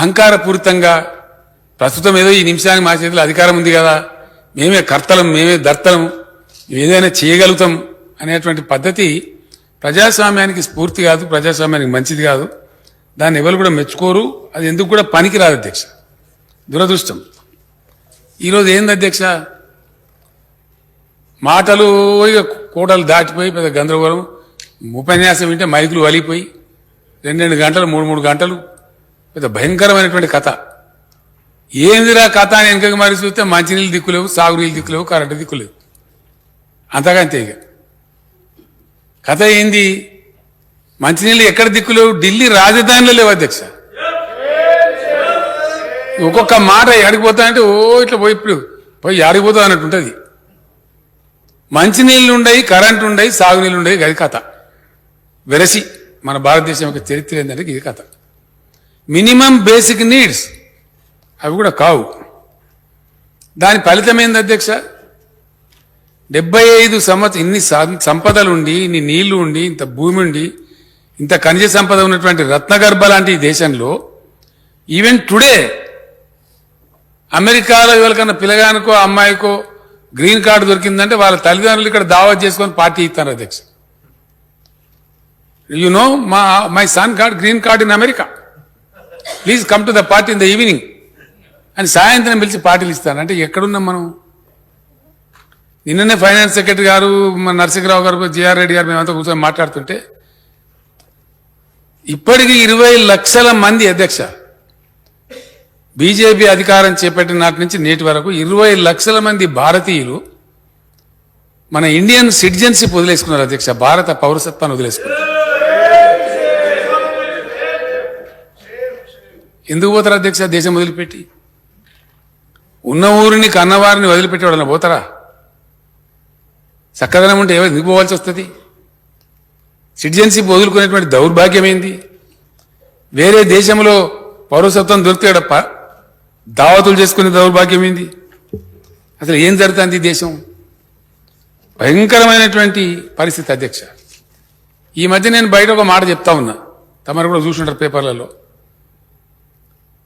అహంకారపూరితంగా ప్రస్తుతం ఏదో ఈ నిమిషానికి మా చేతిలో అధికారం ఉంది కదా. మేమే కర్తలం మేమే దర్తలం ఏదైనా చేయగలుగుతాం అనేటువంటి పద్ధతి ప్రజాస్వామ్యానికి స్ఫూర్తి కాదు ప్రజాస్వామ్యానికి మంచిది కాదు. దాన్ని ఎవరు కూడా మెచ్చుకోరు. అది ఎందుకు కూడా పనికిరాదు అధ్యక్ష. దురదృష్టం. ఈరోజు ఏంది అధ్యక్ష? మాటలు ఇక కోటలు దాటిపోయి పెద్ద గందరగోళం. ఉపన్యాసం వింటే మైకులు వలిపోయి రెండు రెండు గంటలు మూడు మూడు గంటలు పెద్ద భయంకరమైనటువంటి కథ. ఏందిరా కథ అని వెనకకి మరి చూస్తే మంచినీళ్ళు దిక్కులేవు సాగునీళ్ళు దిక్కులేవు కరెంటు దిక్కులేవు అంతకంతే ఇక. కథ ఏంది? మంచినీళ్ళు ఎక్కడ దిక్కులేవు ఢిల్లీ రాజధానిలో లేవు అధ్యక్ష. ఒక్కొక్క మాట ఎడిగిపోతా అంటే ఓ ఇట్లా పోయి ఇప్పుడు పోయి ఆడిపోతా అన్నట్టు ఉంటుంది. మంచినీళ్ళు ఉండయి కరెంటు ఉండయి సాగునీళ్ళు ఉండయి అది కథ. వెరసి మన భారతదేశం యొక్క చరిత్ర ఏంటంటే ఇది కథ. Minimum basic needs. అవి కూడా కావు. దాని ఫలితం ఏంది అధ్యక్ష? డెబ్బై ఐదు సంవత్సరం ఇన్ని సంపదలు ఉండి ఇన్ని నీళ్ళు ఉండి ఇంత భూమి ఉండి ఇంత ఖనిజ సంపద ఉన్నటువంటి రత్నగర్భ లాంటి దేశంలో ఈవెన్ టుడే అమెరికాలో ఎవరికన్నా పిల్లగానికో అమ్మాయికో గ్రీన్ కార్డు దొరికిందంటే వాళ్ళ తల్లిదండ్రులు ఇక్కడ దావత్ చేసుకొని పార్టీ ఇస్తారు అధ్యక్ష. యు నో మా my son card green card in America please come to the party in the evening అని సాయంత్రం పిలిచి పార్టీలు ఇస్తాను. అంటే ఎక్కడున్నాం మనం? నిన్ననే ఫైనాన్స్ సెక్రటరీ గారు మన నరసింహరావు గారు జిఆర్ రెడ్డి గారు మేమంతా కూర్చొని మాట్లాడుతుంటే ఇప్పటికీ ఇరవై లక్షల మంది అధ్యక్ష బీజేపీ అధికారం చేపట్టిన నాటి నుంచి నేటి వరకు ఇరవై లక్షల మంది భారతీయులు మన ఇండియన్ సిటిజన్షిప్ వదిలేసుకున్నారు అధ్యక్ష. భారత పౌరసత్వాన్ని వదిలేసుకున్నారు. ఎందుకు పోతారు అధ్యక్ష? దేశం వదిలిపెట్టి. ఉన్న ఊరిని కన్నవారిని వదిలిపెట్టి వాళ్ళని పోతారా? చక్కదనం ఉంటే ఎందుకు పోవాల్సి వస్తుంది? సిటిజన్షిప్ వదులుకునేటువంటి దౌర్భాగ్యం ఏంది వేరే దేశంలో పౌరసత్వం దొరికితే దావతులు చేసుకునే దౌర్భాగ్యం ఏంది అసలు ఏం జరుగుతుంది ఈ దేశం? భయంకరమైనటువంటి పరిస్థితి అధ్యక్ష. ఈ మధ్య నేను బయట ఒక మాట చెప్తా ఉన్నా. తమరు కూడా చూసుంటారు పేపర్లలో.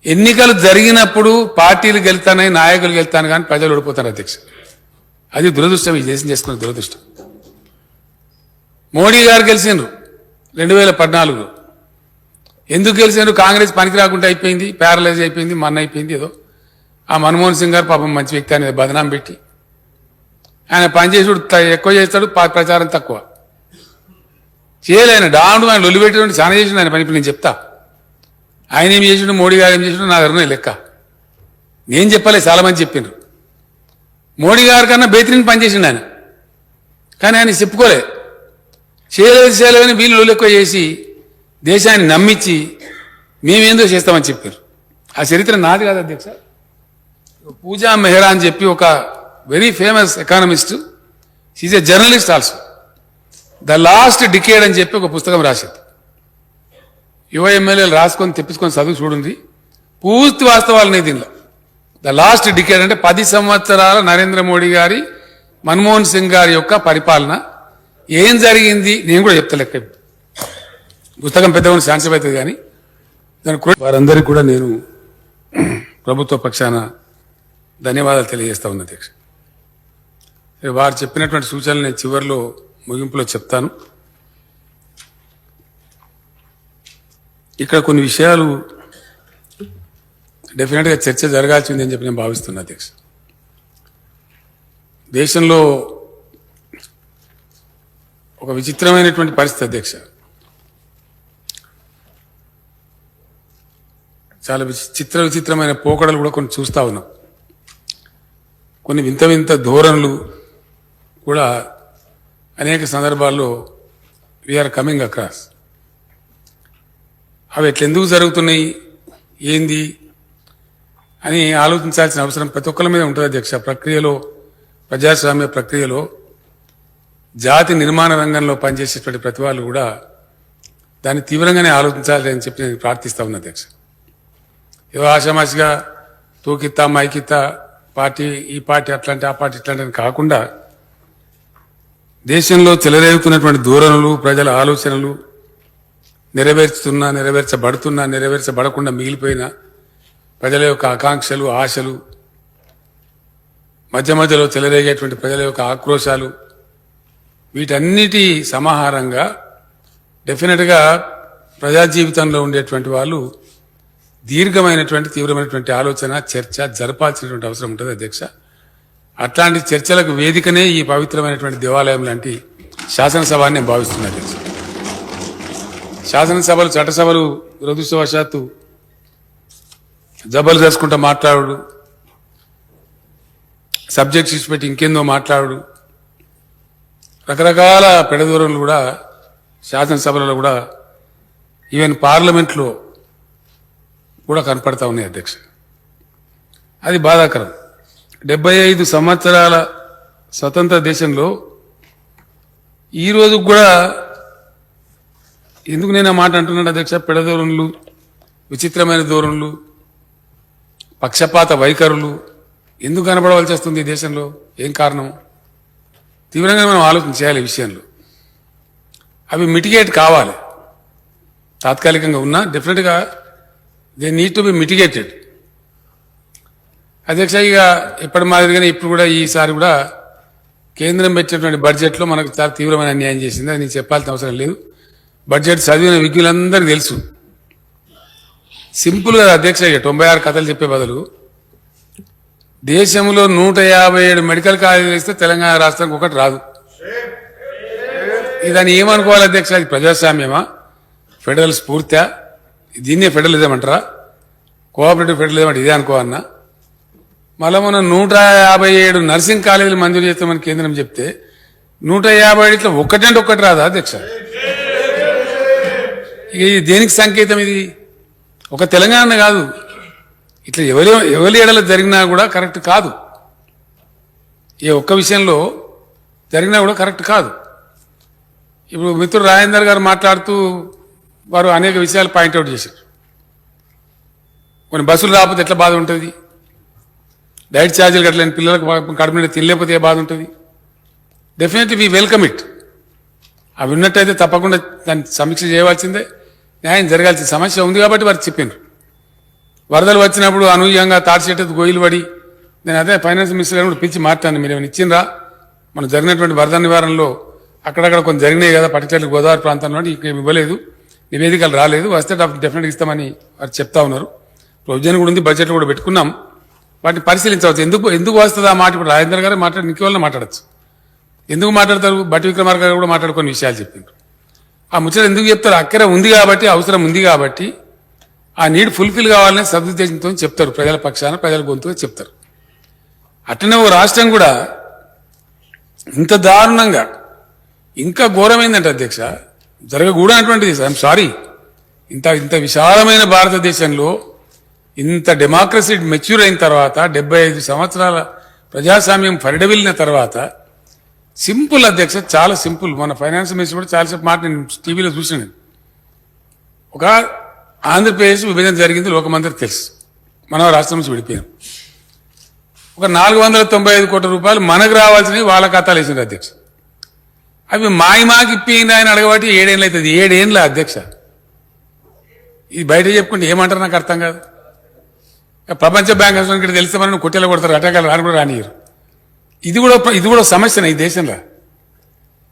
ఎన్నికలు జరిగినప్పుడు పార్టీలు గెలుతానని నాయకులు గెలుతాను కానీ ప్రజలు ఓడిపోతారు అధ్యక్ష. అది దురదృష్టం ఈ దేశం చేసుకున్న దురదృష్టం. మోడీ గారు గెలిచిండ్రు రెండు వేల పద్నాలుగులో. ఎందుకు గెలిచిండ్రు కాంగ్రెస్ పనికి రాకుండా అయిపోయింది ప్యారలైజ్ అయిపోయింది మన్న అయిపోయింది ఏదో. ఆ మన్మోహన్ సింగ్ గారు పాపం మంచి వ్యక్తి అనేది బదనాం పెట్టి. ఆయన పనిచేసుడు త- ఎక్కువ చేస్తాడు ప్రచారం తక్కువ. చేయలేను డాండు ఆయన లొల్లి పెట్టినట్టు చాలా చేసిండు ఆయన పని నేను చెప్తా. ఆయన ఏం చేసిండు? మోడీ గారు ఏం చేసిండు? నా దగ్గర లెక్క. నేను చెప్పలే చాలా మంది చెప్పిండ్రు మోడీ గారి కన్నా బేతిరిని పనిచేసిండు ఆయన. కానీ ఆయన చెప్పుకోలే. చేయలేదు చేయలేదని వీళ్ళు లెక్క చేసి దేశాన్ని నమ్మించి మేమేందో చేస్తామని చెప్పారు ఆ చరిత్ర నాది కాదు అధ్యక్ష. పూజా మెహ్రా అని చెప్పి ఒక very famous economist is a journalist also. The last decade అని చెప్పి ఒక పుస్తకం రాసింది. యువ ఎమ్మెల్యేలు రాసుకొని తెప్పించుకొని చదువు చూడండి పూర్తి వాస్తవాలు దీనిలో. ద లాస్ట్ డికేడ్ అంటే పది సంవత్సరాల నరేంద్ర మోడీ గారి మన్మోహన్ సింగ్ గారి యొక్క పరిపాలన. ఏం జరిగింది నేను కూడా చెప్తలేక పుస్తకం పెద్దగా శాంతిసేపు అవుతుంది కానీ. దాని కూడా వారందరికీ కూడా నేను ప్రభుత్వ పక్షాన ధన్యవాదాలు తెలియజేస్తా ఉన్నా అధ్యక్ష. వారు చెప్పినటువంటి సూచనలు నేను చివరిలో ముగింపులో చెప్తాను. ఇక్కడ కొన్ని విషయాలు డెఫినెట్గా చర్చ జరగాల్సింది అని చెప్పి నేను భావిస్తున్నా అధ్యక్ష. దేశంలో ఒక విచిత్రమైనటువంటి పరిస్థితి అధ్యక్ష. చాలా విచిత్ర చిత్ర విచిత్రమైన పోకడలు కూడా కొన్ని చూస్తా ఉన్నాం. కొన్ని వింత వింత ధోరణులు కూడా అనేక సందర్భాల్లో వీఆర్ కమింగ్ అక్రాస్ అవి ఎట్లెందుకు జరుగుతున్నాయి? ఏంది? అని ఆలోచించాల్సిన అవసరం ప్రతి ఒక్కరి మీద ఉంటుంది అధ్యక్ష. ప్రక్రియలో ప్రజాస్వామ్య ప్రక్రియలో జాతి నిర్మాణ రంగంలో పనిచేసేటువంటి ప్రతి వాళ్ళు కూడా దాన్ని తీవ్రంగానే ఆలోచించాలి అని చెప్పి నేను ప్రార్థిస్తా ఉన్నా అధ్యక్ష. ఏదో ఆషామాషిగా తూకిత్తా మైకిత్తా పార్టీ ఈ పార్టీ అట్లాంటి ఆ పార్టీ ఇట్లాంటి కాకుండా దేశంలో చెలరేగుతున్నటువంటి ధోరణులు ప్రజల ఆలోచనలు నెరవేర్చుతున్నా నెరవేర్చబడుతున్నా నెరవేర్చబడకుండా మిగిలిపోయిన ప్రజల యొక్క ఆకాంక్షలు ఆశలు మధ్య మధ్యలో చెలరేగేటువంటి ప్రజల యొక్క ఆక్రోశాలు వీటన్నిటి సమాహారంగా డెఫినెట్గా ప్రజా జీవితంలో ఉండేటువంటి వాళ్ళు దీర్ఘమైనటువంటి తీవ్రమైనటువంటి ఆలోచన చర్చ జరపాల్సినటువంటి అవసరం ఉంటుంది అధ్యక్ష. అట్లాంటి చర్చలకు వేదికనే ఈ పవిత్రమైనటువంటి దేవాలయం లాంటి శాసనసభ అని నేను భావిస్తున్నాను అధ్యక్ష. శాసనసభలు చట్టసభలు దురదృష్టవశాత్తు జబ్బలు చేసుకుంటూ మాట్లాడు. సబ్జెక్ట్ ఇచ్చి పెట్టి ఇంకేందో మాట్లాడు. రకరకాల పెడదూరలు కూడా శాసనసభలలో కూడా ఈవెన్ పార్లమెంట్లో కూడా కనపడతా ఉన్నాయి అధ్యక్ష. అది బాధాకరం. డెబ్బై ఐదు సంవత్సరాల స్వతంత్ర దేశంలో ఈ కూడా ఎందుకు నేను ఆ మాట అంటున్నాను? అధ్యక్ష పెడధోరణులు విచిత్రమైన ధోరణులు పక్షపాత వైఖరులు ఎందుకు కనబడవలసి వస్తుంది ఈ దేశంలో? ఏం కారణం? తీవ్రంగా మనం ఆలోచన చేయాలి ఈ విషయంలో. అవి మిటిగేట్ కావాలి. తాత్కాలికంగా ఉన్నా డెఫినెట్గా they need to be mitigated అధ్యక్ష ఇక ఎప్పటి మాదిరిగానే ఇప్పుడు కూడా ఈసారి కూడా కేంద్రం పెట్టినటువంటి బడ్జెట్లో మనకు చాలా తీవ్రమైన అన్యాయం చేసింది. అది నేను చెప్పాల్సిన అవసరం లేదు. బడ్జెట్ చదివిన విజ్ఞులందరికీ తెలుసు. సింపుల్గా అధ్యక్ష ఇక తొంభై ఆరు కథలు చెప్పే బదులు. దేశంలో నూట యాభై ఏడు మెడికల్ కాలేజీలు ఇస్తే తెలంగాణ రాష్ట్రానికి ఒకటి రాదు. దాన్ని ఏమనుకోవాలి అధ్యక్ష? ఇది ప్రజాస్వామ్యమా? ఫెడరల్ స్ఫూర్త్యా దీన్నే ఫెడరలిజం అంటారా కోఆపరేటివ్ ఫెడరలిజం అంటే ఇదే అనుకోవన్నా మళ్ళీ మనం నూట యాభై ఏడు నర్సింగ్ కాలేజీలు మంజూరు చేస్తామని కేంద్రం చెప్తే నూట యాభై ఇట్లా ఒక్కటంటే ఒక్కటి రాదా అధ్యక్ష? ఇది దేనికి సంకేతం ఇది? ఒక తెలంగాణ కాదు. ఇట్లా ఎవరి ఎవరి ఎడల జరిగినా కూడా కరెక్ట్ కాదు. ఏ ఒక్క విషయంలో జరిగినా కూడా కరెక్ట్ కాదు. ఇప్పుడు మిత్రుడు రాజేందర్ గారు మాట్లాడుతూ వారు అనేక విషయాలు పాయింట్అవుట్ చేశారు. కొన్ని బస్సులు రాకపోతే ఎట్లా బాధ ఉంటుంది? డైట్ ఛార్జీలు కట్టలేని పిల్లలకు కడుపు నిండా తినలేకపోతే ఏ బాధ ఉంటుంది? డెఫినెట్లీ వీ వెల్కమ్ ఇట్ అవి ఉన్నట్టయితే తప్పకుండా దాన్ని సమీక్ష చేయవలసిందే. న్యాయం జరగాల్సిన సమస్య ఉంది కాబట్టి వారు చెప్పిండ్రు వరదలు వచ్చినప్పుడు అనూహ్యంగా తాటి చెట్టు పడి నేను అదే ఫైనాన్స్ మినిస్టర్ గారు కూడా పిలిచి మాట్లాడాను మీరు ఏమైనా ఇచ్చిండ్రా? మనం జరిగినటువంటి వరద నివారణలో అక్కడక్కడ కొన్ని జరిగినాయి కదా పర్టికులర్ గోదావరి ప్రాంతంలో ఇంకేమి ఇవ్వలేదు నివేదికలు రాలేదు వస్తే డెఫినెట్గా ఇస్తామని వారు చెప్తా ఉన్నారు. ప్రొవిజన్ కూడా ఉంది బడ్జెట్ కూడా పెట్టుకున్నాం. వాటిని పరిశీలించవచ్చు. ఎందుకు ఎందుకు వస్తుంది ఆ మాట ఇప్పుడు? రాజేంద్ర గారు మాట్లాడి నీకు మాట్లాడచ్చు. ఎందుకు మాట్లాడతారు? బట్టి విక్రమార్క గారు కూడా మాట్లాడుకొని విషయాలు చెప్పిండ్రు. ఆ ముచ్చట ఎందుకు చెప్తారు? అక్కర ఉంది కాబట్టి అవసరం ఉంది కాబట్టి ఆ నీడ్ ఫుల్ఫిల్ కావాలని సదుద్దేశంతో చెప్తారు. ప్రజల పక్షాన ప్రజల గొంతుగా చెప్తారు. అట్లనే ఓ రాష్ట్రం కూడా ఇంత దారుణంగా ఇంకా ఘోరమైందంట అధ్యక్ష. జరగకూడనటువంటిది ఐఎమ్ సారీ ఇంత ఇంత విశాలమైన భారతదేశంలో ఇంత డెమోక్రసీ మెచ్యూర్ అయిన తర్వాత డెబ్బై ఐదు సంవత్సరాల ప్రజాస్వామ్యం పరిడవిల్లిన తర్వాత సింపుల్ అధ్యక్ష చాలా సింపుల్. మన ఫైనాన్స్ మినిస్టర్ కూడా చాలాసేపు మాట నేను టీవీలో చూసిన నేను. ఒక ఆంధ్రప్రదేశ్ విభజన జరిగింది లోకమందరికి తెలుసు. మనం రాష్ట్రం నుంచి విడిపోయాం. ఒక నాలుగు వందల తొంభై ఐదు కోట్ల రూపాయలు మనకు రావాల్సినవి వాళ్ళ ఖాతాలు వేసింది అధ్యక్ష. అవి మాయి మాకి ఇప్పింది ఆయన అడగబట్టి ఏడేళ్ళు అవుతుంది. ఏడేళ్ళ అధ్యక్ష? ఇది బయట చెప్పుకుంటే ఏమంటారు నాకు అర్థం కాదు. ప్రపంచ బ్యాంక్ అసలు ఇక్కడ తెలిస్తే మనం కొట్టేలా కొడతారు. అటకాలు రాని కూడా రానియరు ఇది కూడా ఇది కూడా సమస్యనే ఈ దేశంలో.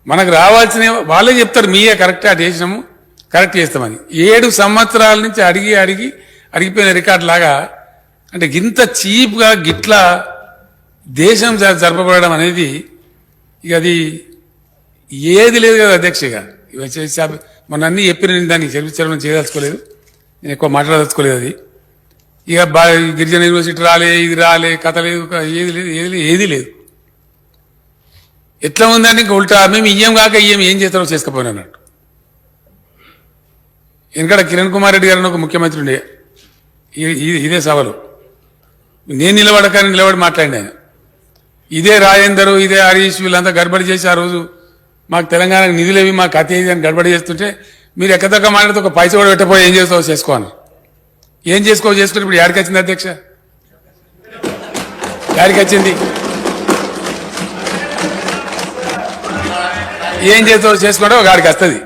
మనకు రావాల్సిన వాళ్ళే చెప్తారు మీయే కరెక్ట్ ఆ చేసినాము కరెక్ట్ చేస్తామని. ఏడు సంవత్సరాల నుంచి అడిగి అడిగి అడిగిపోయిన రికార్డు లాగా అంటే ఇంత చీప్గా గిట్లా దేశం జరపబడడం అనేది ఇక అది ఏది లేదు కదా అధ్యక్షగా ఇవి చేసి మొన్న అన్ని చెప్పిన నేను దాన్ని చర్చించడం చేయదలుచుకోలేదు. నేను ఎక్కువ మాట్లాడదలుచుకోలేదు అది. ఇక బా గిరిజన యూనివర్సిటీ రాలే ఇది రాలే కథ లేదు ఏది లేదు ఏది లేదు ఏది లేదు. ఎట్లా ఉందని ఇంకా ఉల్టా మేము ఇయ్యం కాక ఇయ్యం ఏం చేస్తారో చేసుకపోయినా అన్నట్టు. వెనకడ కిరణ్ కుమార్ రెడ్డి గారు ఒక ముఖ్యమంత్రి ఉండే. ఇదే సభలో నేను నిలబడకని నిలబడి మాట్లాడిన ఆయన. ఇదే రాజేందర్ ఇదే హరీష్ వీళ్ళంతా గడబడి చేసి ఆ రోజు మాకు తెలంగాణకు నిధులేవి మాకు అతి అని గడబడి చేస్తుంటే మీరు ఎక్కదక్క మాట్లాడితే ఒక పైస కూడా పెట్టపోయి ఏం చేస్తావు చేసుకోను ఏం చేసుకో చేసుకుని ఇప్పుడు యాడికి వచ్చింది అధ్యక్ష? యాడికి వచ్చింది? ఏం చేస్తావో? చేసుకోవడం గాడికి వస్తుంది.